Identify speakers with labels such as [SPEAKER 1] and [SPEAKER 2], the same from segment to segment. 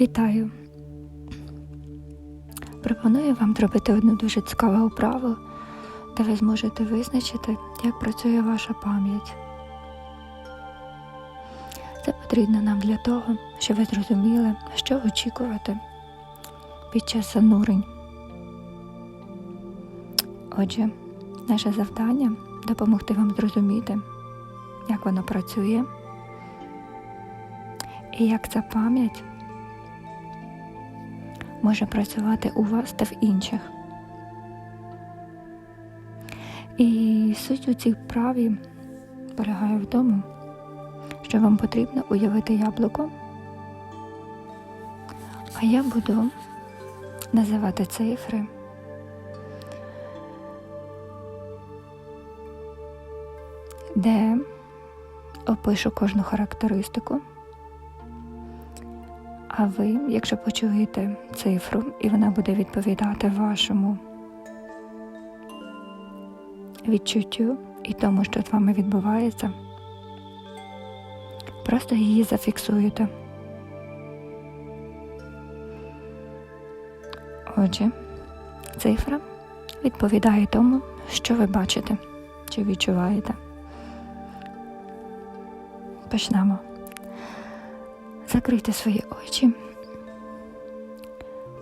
[SPEAKER 1] Вітаю! Пропоную вам зробити одну дуже цікаву вправу, де ви зможете визначити, як працює ваша пам'ять. Це потрібно нам для того, щоб ви зрозуміли, що очікувати під час занурень. Отже, наше завдання допомогти вам зрозуміти, як воно працює і як ця пам'ять може працювати у вас та в інших. І суть у цій вправі полягає в тому, що вам потрібно уявити яблуко, а я буду називати цифри. Де опишу кожну характеристику. А ви, якщо почуєте цифру, і вона буде відповідати вашому відчуттю і тому, що з вами відбувається, просто її зафіксуєте. Отже, цифра відповідає тому, що ви бачите чи відчуваєте. Почнемо. Закрийте свої очі,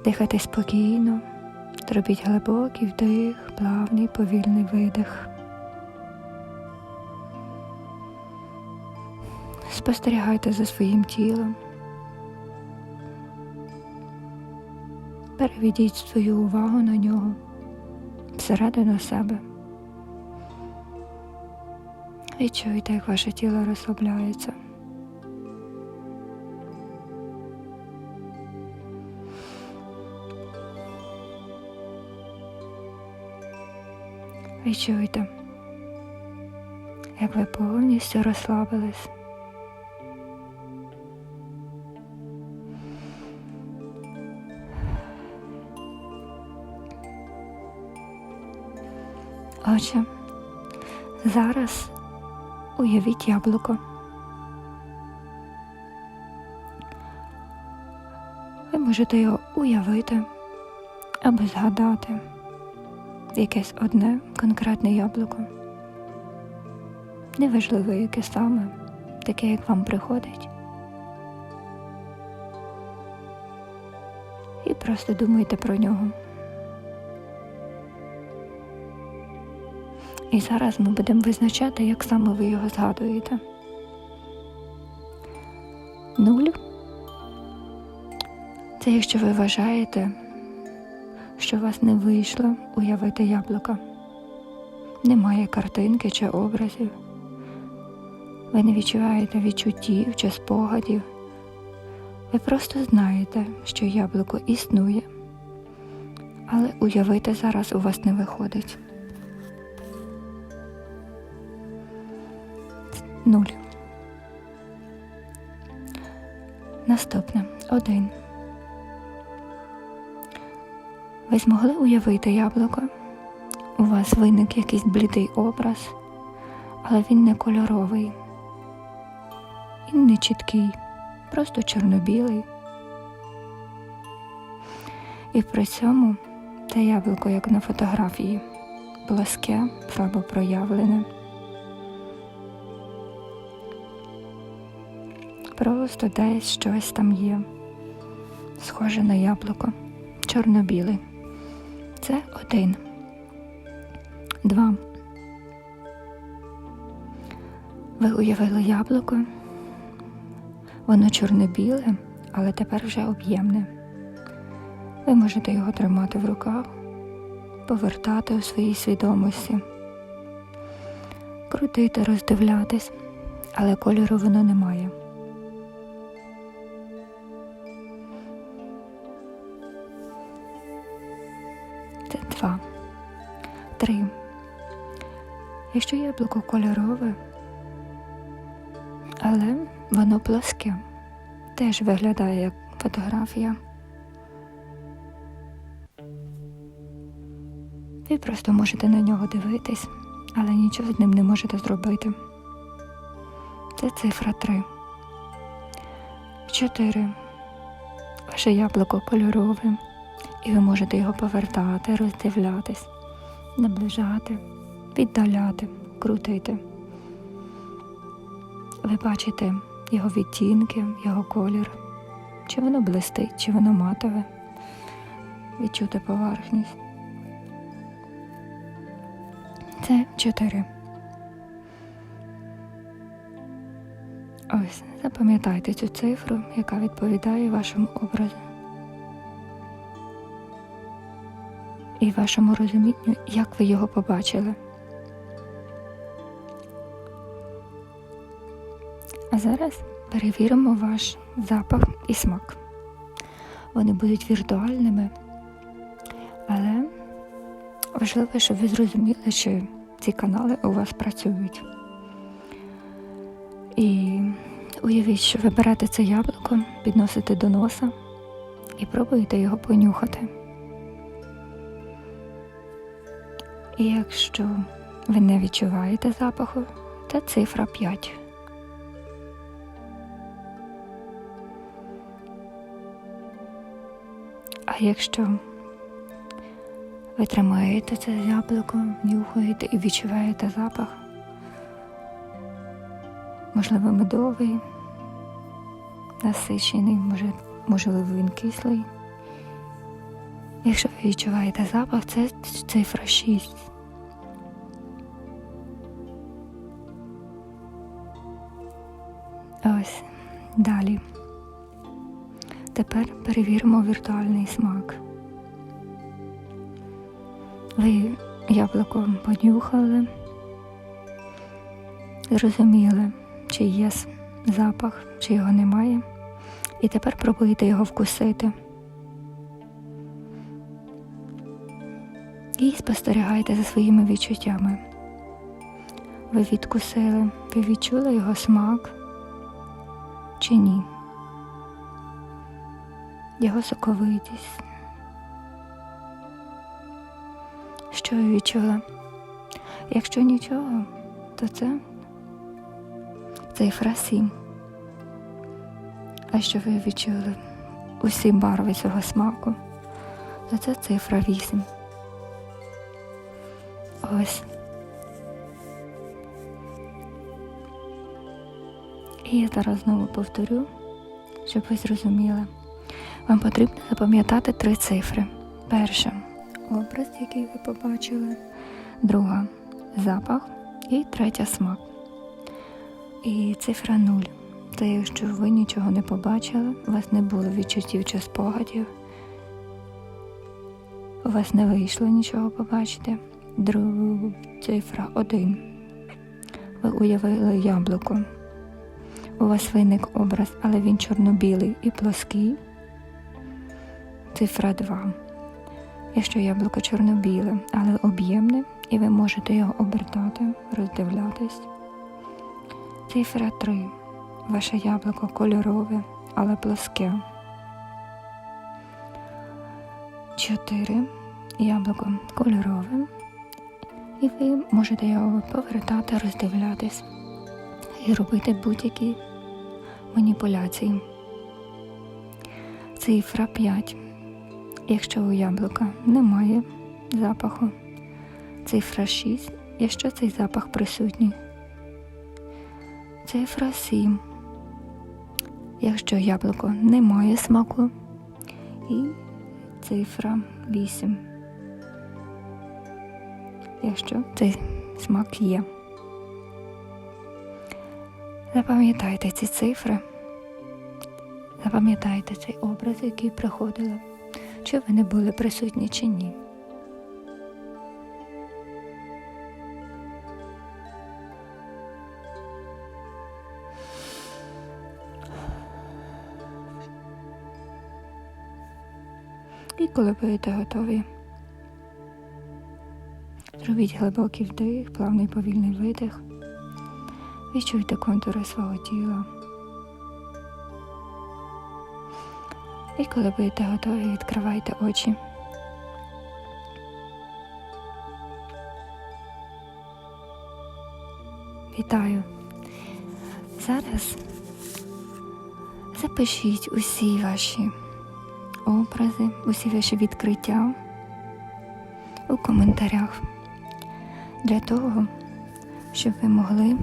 [SPEAKER 1] дихайте спокійно, зробіть глибокий вдих, плавний, повільний видих. Спостерігайте за своїм тілом. Переведіть свою увагу на нього всередину себе. Відчуйте, як ваше тіло розслабляється. Відчуйте, як ви повністю розслабились. Отже, зараз уявіть яблуко. Ви можете його уявити або згадати якесь одне конкретне яблуко. Неважливо, яке саме, таке, як вам приходить. І просто думайте про нього. І зараз ми будемо визначати, як саме ви його згадуєте. Нуль. Це якщо ви вважаєте, що у вас не вийшло уявити яблука. Немає картинки чи образів. Ви не відчуваєте відчуттів чи спогадів. Ви просто знаєте, що яблуко існує, але уявити зараз у вас не виходить. Нуль. Наступне один. Ви змогли уявити яблуко? У вас виник якийсь блідий образ, але він не кольоровий і не чіткий, просто чорно-білий. І при цьому те яблуко, як на фотографії, плоске, слабо проявлене. Просто десь щось там є, схоже на яблуко, чорно-білий. Це один. Два. Ви уявили яблуко. Воно чорно-біле, але тепер вже об'ємне. Ви можете його тримати в руках, повертати у своїй свідомості, крутити, роздивлятись, але кольору воно не має. Якщо яблуко кольорове, але воно плоске, теж виглядає як фотографія. Ви просто можете на нього дивитись, але нічого з ним не можете зробити. Це цифра 3. 4. Ваше яблуко кольорове, і ви можете його повертати, роздивлятись, наближати, віддаляти, крутити. Ви бачите його відтінки, його колір, чи воно блистить, чи воно матове, відчути поверхність. Це чотири. Ось, запам'ятайте цю цифру, яка відповідає вашому образу. І вашому розумінню, як ви його побачили. А зараз перевіримо ваш запах і смак. Вони будуть віртуальними, але важливо, щоб ви зрозуміли, що ці канали у вас працюють. І уявіть, що ви берете це яблуко, підносите до носа і пробуєте його понюхати. І якщо ви не відчуваєте запаху, це цифра 5. А якщо ви тримаєте це яблуко, нюхаєте і відчуваєте запах, можливо, медовий, насичений, може, можливо, він кислий. Якщо ви відчуваєте запах, це цифра 6. Ось далі. Тепер перевіримо віртуальний смак. Ви яблуко понюхали, зрозуміли, чи є запах, чи його немає. І тепер пробуєте його вкусити. І спостерігайте за своїми відчуттями. Ви відкусили, ви відчули його смак чи ні? Його соковитість. Що ви відчули? Якщо нічого, то це цифра 7. А що ви відчули усі барви цього смаку, то це цифра 8. Ось. І я зараз знову повторю, щоб ви зрозуміли. Вам потрібно запам'ятати три цифри. Перша образ, який ви побачили, друга запах і третя смак. І цифра 0. Це якщо ви нічого не побачили, у вас не було відчуттів чи спогадів, у вас не вийшло нічого побачити. Друга цифра 1. Ви уявили яблуко. У вас виник образ, але він чорно-білий і плоский. Цифра 2. Якщо яблуко чорно-біле, але об'ємне, і ви можете його обертати, роздивлятись. Цифра 3. Ваше яблуко кольорове, але плоске. 4. Яблуко кольорове. І ви можете його повертати, роздивлятись і робити будь-які маніпуляції. Цифра 5. Якщо у яблука немає запаху. Цифра 6, якщо цей запах присутній. Цифра 7. Якщо яблуко не має смаку. І цифра 8. Якщо цей смак є. Запам'ятайте ці цифри. Запам'ятайте цей образ, який приходили, чи вони були присутні, чи ні. І коли будете готові, зробіть глибокий вдих, плавний повільний видих. Відчуйте контури свого тіла. І коли будете готові, відкривайте очі. Вітаю! Зараз запишіть усі ваші образи, усі ваші відкриття у коментарях для того, щоб ви могли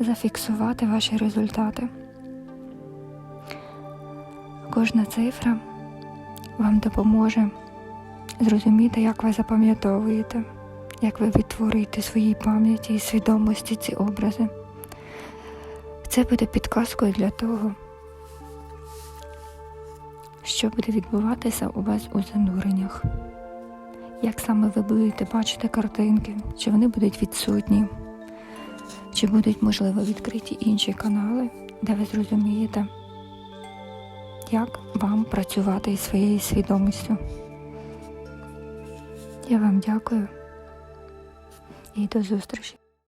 [SPEAKER 1] зафіксувати ваші результати. Кожна цифра вам допоможе зрозуміти, як ви запам'ятовуєте, як ви відтворюєте своїй пам'яті і свідомості ці образи. Це буде підказкою для того, що буде відбуватися у вас у зануреннях. Як саме ви будете бачити картинки, чи вони будуть відсутні, чи будуть, можливо, відкриті інші канали, де ви зрозумієте, як вам працювати із своєю свідомістю. Я вам дякую і до зустрічі.